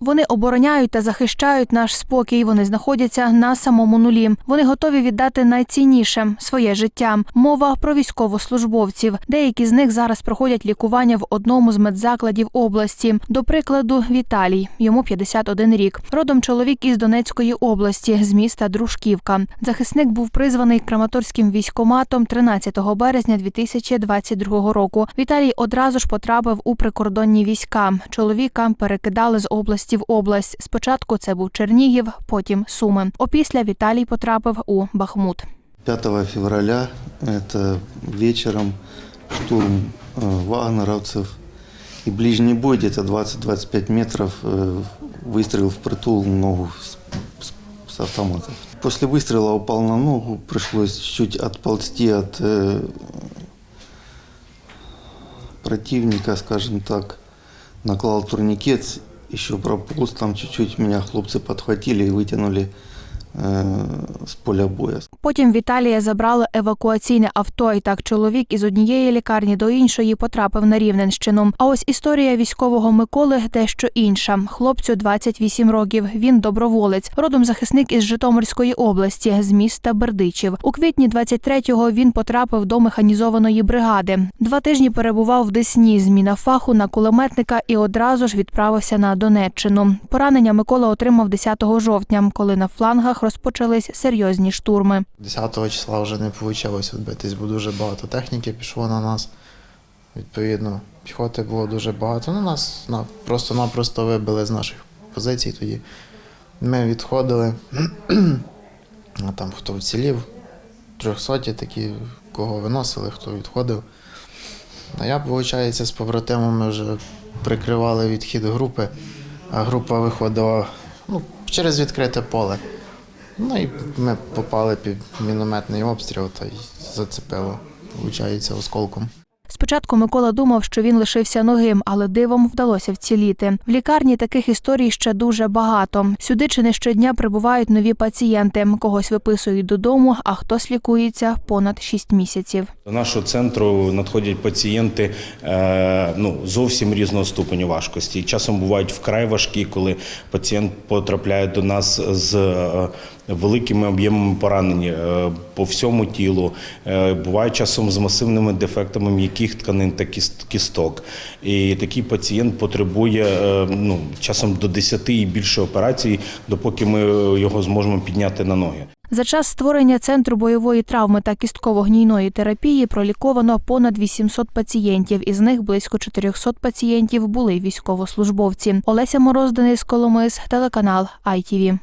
Вони обороняють та захищають наш спокій. Вони знаходяться на самому нулі. Вони готові віддати найцінніше своє життя. Мова про військовослужбовців. Деякі з них зараз проходять лікування в одному з медзакладів області. До прикладу, Віталій йому 51 рік. Родом чоловік із Донецької області, з міста Дружківка. Захисник був призваний Краматорським військоматом 13 березня 2022 року. Віталій одразу ж потрапив у прикордонні війська. Чоловіка перекидали з області в область. Спочатку це був Чернігів, потім Суми. Опісля Віталій потрапив у Бахмут. 5 февраля, это вечером, штурм э, вагнеровцев и ближний бой, где-то 20-25 метров, э, выстрел в притул в ногу с, с- с автомата. После выстрела упал на ногу, пришлось чуть отползти от э, противника, скажем так, наклал турникет, еще прополз, там чуть-чуть меня хлопцы подхватили и вытянули с поля боя. Потім Віталія забрало евакуаційне авто, і так чоловік із однієї лікарні до іншої потрапив на Рівненщину. А ось історія військового Миколи дещо інша. Хлопцю 28 років. Він доброволець, родом захисник із Житомирської області, з міста Бердичів. У квітні 23-го він потрапив до механізованої бригади. Два тижні перебував в Десні. Зміна фаху на кулеметника і одразу ж відправився на Донеччину. Поранення Микола отримав 10 жовтня, коли на флангах розпочались серйозні штурми. 10 числа вже не вийшло відбитись, бо дуже багато техніки пішло на нас. Відповідно, піхоти було дуже багато. Ну, нас на, просто-напросто вибили з наших позицій тоді. Ми відходили, а там хто вцілів, трьохсоті такі, кого виносили, хто відходив. А я, виходить, з побратимами вже прикривали відхід групи, а група виходила ну, через відкрите поле. Ну і ми попали під мінометний обстріл та й зацепило, виходить, осколком. Спочатку Микола думав, що він лишився ногим, але дивом вдалося вціліти. В лікарні таких історій ще дуже багато. Сюди чи не щодня прибувають нові пацієнти. Когось виписують додому, а хтось лікується понад 6 місяців. До нашого центру надходять пацієнти е, ну, зовсім різного ступеню важкості. Часом бувають вкрай важкі, коли пацієнт потрапляє до нас з е, великими об'ємами поранень е, по всьому тілу. Буває часом з масивними дефектами м'яких тканин та кіст- кісток. І такий пацієнт потребує е, ну, часом до 10 і більше операцій, допоки ми його зможемо підняти на ноги. За час створення центру бойової травми та кістково-гнійної терапії проліковано понад 800 пацієнтів. Із них близько 400 пацієнтів були військовослужбовці. Олеся Мороз, Денис Коломис, телеканал ITV.